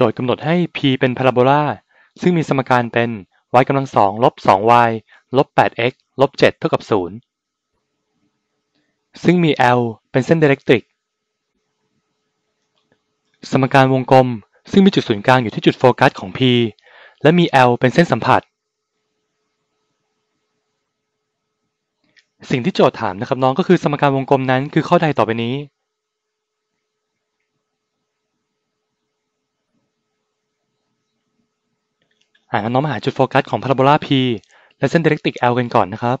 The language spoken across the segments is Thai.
โจทย์กำหนดให้ p เป็นพาราโบลาซึ่งมีสมการเป็น y กำลังสองลบ 2y ลบ 8x ลบ 7 เท่ากับ 0 ซึ่งมี L เป็นเส้นไดเรกตริก สมการวงกลม ซึ่งมีจุดศูนย์กลางอยู่ที่จุดโฟกัสของ P และมี L เป็นเส้นสัมผัส สิ่งที่โจทย์ถามนะครับน้องก็คือสมการวงกลมนั้นคือข้อใดต่อไปนี้ อ่าน้องมาหาจุดโฟกัสของพาราโบลา P และเส้นไดเรกติก L กันก่อนนะครับ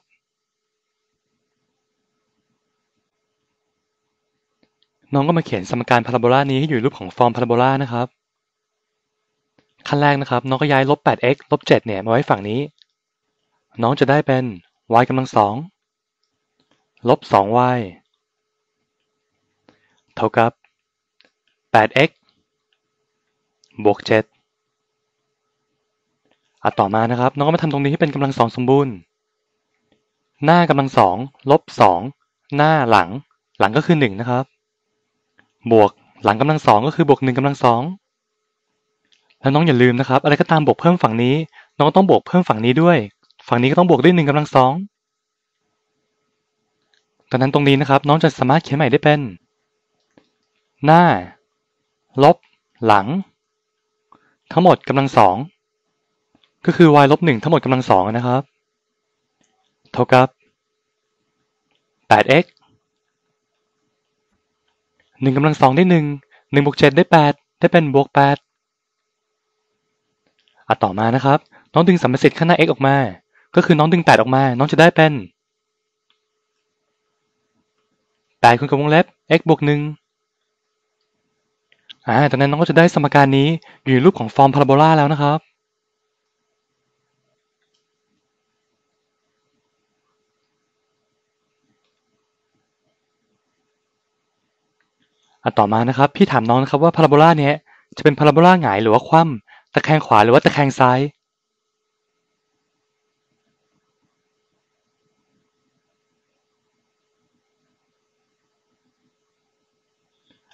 น้องก็มาเขียนสมการพาราโบลานี้ให้อยู่รูปของฟอร์มพาราโบลานะครับ ขั้นแรกนะครับ น้องก็ย้ายลบ 8x ลบ 7 เนี่ยมาไว้ฝั่งนี้ น้องจะได้เป็น y กำลังสองลบ 2y เท่ากับ 8x บวก 7 อะต่อมานะครับ น้องก็มาทำตรงนี้ให้เป็นกำลังสองสมบูรณ์ หน้ากำลังสองลบสองหน้าหลัง หลังก็คือหนึ่งนะครับ บวกหลังกำลังสองก็คือบวกหนึ่งกำลังสองแล้วน้องอย่าลืมนะครับ อะไรก็ตามบวกเพิ่มฝั่งนี้ น้องต้องบวกเพิ่มฝั่งนี้ด้วย ฝั่งนี้ก็ต้องบวกด้วยหนึ่งกำลังสองดังนั้นตรงนี้นะครับ น้องจะสามารถเขียนใหม่ได้เป็น หน้า ลบ หลัง ทั้งหมดกำลังสอง ก็คือ y ลบหนึ่งทั้งหมดกำลังสองนะครับ เท่ากับ 8x หนึ่งกำลังสองได้หนึ่งหนึ่งบวกเจ็ดได้แปดได้เป็นบวกแปดอะต่อมานะครับ น้องดึงสัมประสิทธิ์ข้างหน้า x ออกมา ก็คือน้องดึงแปดออกมา น้องจะได้เป็นแปดคูณกับวงเล็บ x บวกหนึ่งอ่าตอนนั้นน้องก็จะได้สมการนี้อยู่ในรูปของฟอร์มพาราโบลาแล้วนะครับ อะต่อมานะครับ พี่ถามน้องนะครับว่าพาราโบลาเนี้ยจะเป็นพาราโบลาหงายหรือว่าคว่ำตะแคงขวาหรือว่าตะแคงซ้าย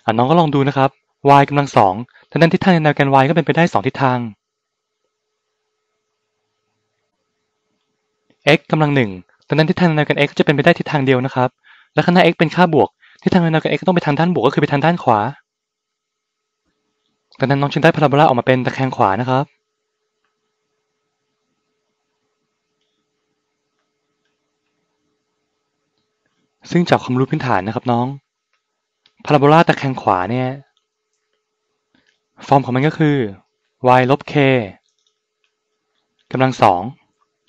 อะน้องก็ลองดูนะครับ y กำลังสองดังนั้นทิศทางในแนวแกน y ก็เป็นไปได้สองทิศทาง x กำลังหนึ่งดังนั้นทิศทางในแนวแกน x ก็จะเป็นไปได้ทิศทางเดียวนะครับ และข้างหน้า x เป็นค่าบวก ทิศทางในแนวแกน x ก็ต้องไปทางด้านบวกก็คือไปทางด้านขวาดังนั้นน้องจึงได้พาราโบลาออกมาเป็นตะแคงขวานะครับ ซึ่งจากความรู้พื้นฐานนะครับน้อง พาราโบลาตะแคงขวาเนี่ย ฟอร์มของมันก็คือ y ลบ k กำลังสอง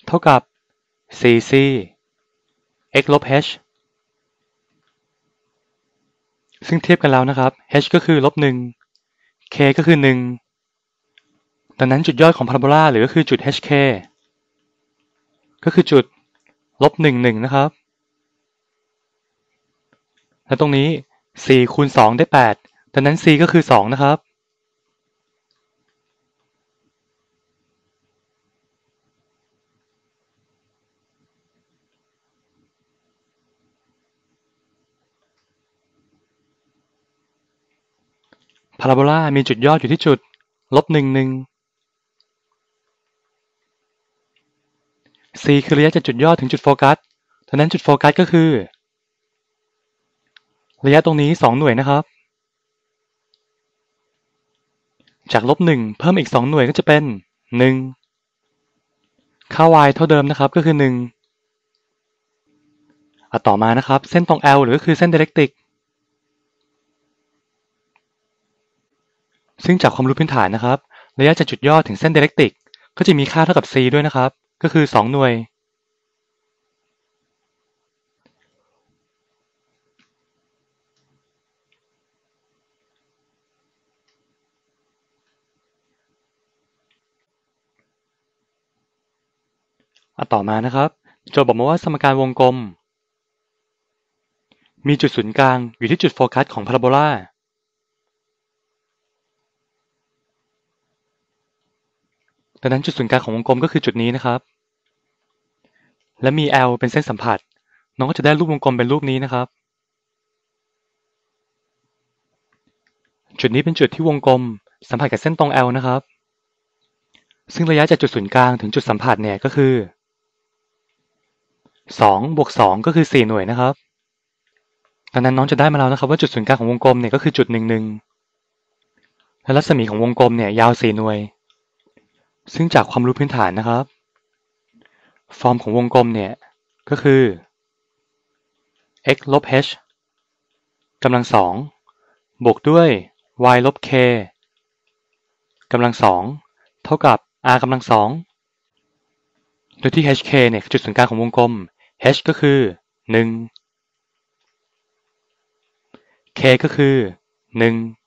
เท่ากับ 4c x ลบ h ซึ่งเทียบกันแล้วนะครับ h ก็คือลบหนึ่ง k ก็คือหนึ่งดังนั้นจุดยอดของพาราโบลาหรือก็คือจุด hk ก็คือจุดลบหนึ่งหนึ่งนะครับ และตรงนี้4คูณ2ได้ 8ดังนั้น c ก็คือ 2 นะครับาราโบลามีจุดยอดอยู่ที่จุดลบหนึ่งหนึ่ง c คือระยะจากจุดยอดถึงจุดโฟกัสดังนั้นจุดโฟกัสก็คือ ระยะตรงนี้ 2 หน่วยนะครับ จากลบหนึ่งเพิ่มอีก 2 หน่วยก็จะเป็น 1 ค่า y เท่าเดิมนะครับก็คือ1อะต่อมานะครับ เส้นตรง L หรือก็คือเส้น directric ซึ่งจากความรู้พื้นฐานนะครับ ระยะจากจุดยอดถึงเส้น directric ก็จะมีค่าเท่ากับ c ด้วยนะครับ ก็คือ 2 หน่วย อะต่อมานะครับ โจทย์บอกมาว่าสมการวงกลม มีจุดศูนย์กลางอยู่ที่จุดโฟกัสของพาราโบลา ดังนั้นจุดศูนย์กลางของวงกลมก็คือจุดนี้นะครับ และมี L เป็นเส้นสัมผัส น้องก็จะได้รูปวงกลมเป็นรูปนี้นะครับ จุดนี้เป็นจุดที่วงกลม สัมผัสกับเส้นตรง L นะครับ ซึ่งระยะจากจุดศูนย์กลางถึงจุดสัมผัสเนี่ยก็คือ2บวก2ก็คือ 4 หน่วยนะครับดังนั้นน้องจะได้มาแล้วนะครับ ว่าจุดศูนย์กลางของวงกลมเนี่ยก็คือจุด1 1และรัศมีของวงกลมเนี่ยยาว 4 หน่วย ซึ่งจากความรู้พื้นฐานนะครับ ฟอร์มของวงกลมเนี่ย ก็คือ x ลบ h กำลังสองบวกด้วย y ลบ k กำลังสองเท่ากับ r กำลังสองโดยที่ hk เนี่ยคือจุดศูนย์กลางของวงกลม h ก็คือ 1 k ก็คือ 1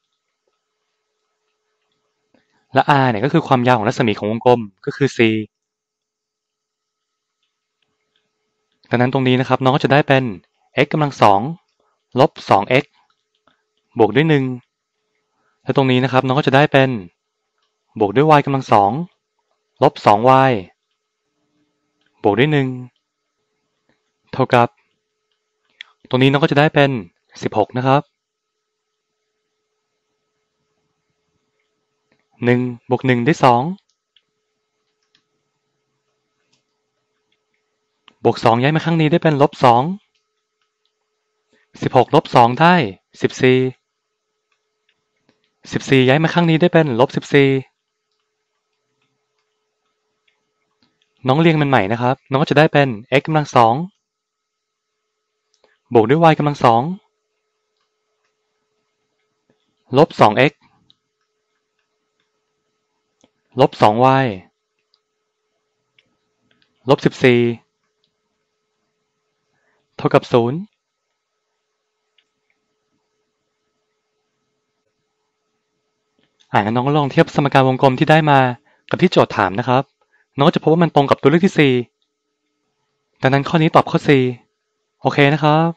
และ r เนี่ยก็คือความยาวของรัศมีของวงกลมก็คือ c ดังนั้นตรงนี้นะครับน้องก็จะได้เป็น x กำลังสองลบ 2x บวกด้วย 1 และตรงนี้นะครับน้องก็จะได้เป็น บวกด้วย y กำลังสองลบ 2y บวกด้วย 1 เท่ากับ ตรงนี้น้องก็จะได้เป็น 16 นะครับ 1บวก1ได้2บวก2ย้ายมาข้างนี้ได้เป็นลบ2 16ลบ2ได้14 14ย้ายมาข้างนี้ได้เป็นลบ14น้องเรียงมันใหม่นะครับ น้องก็จะได้เป็น x กำลังสองบวกด้วย y กำลังสองลบ 2x ลบ 2y ลบ14เท่ากับ0อ่างั้นน้องลองเทียบสมการวงกลมที่ได้มากับที่โจทย์ถามนะครับ น้องจะพบว่ามันตรงกับตัวเลือกที่ 4 ดังนั้นข้อนี้ตอบข้อ 4 โอเคนะครับ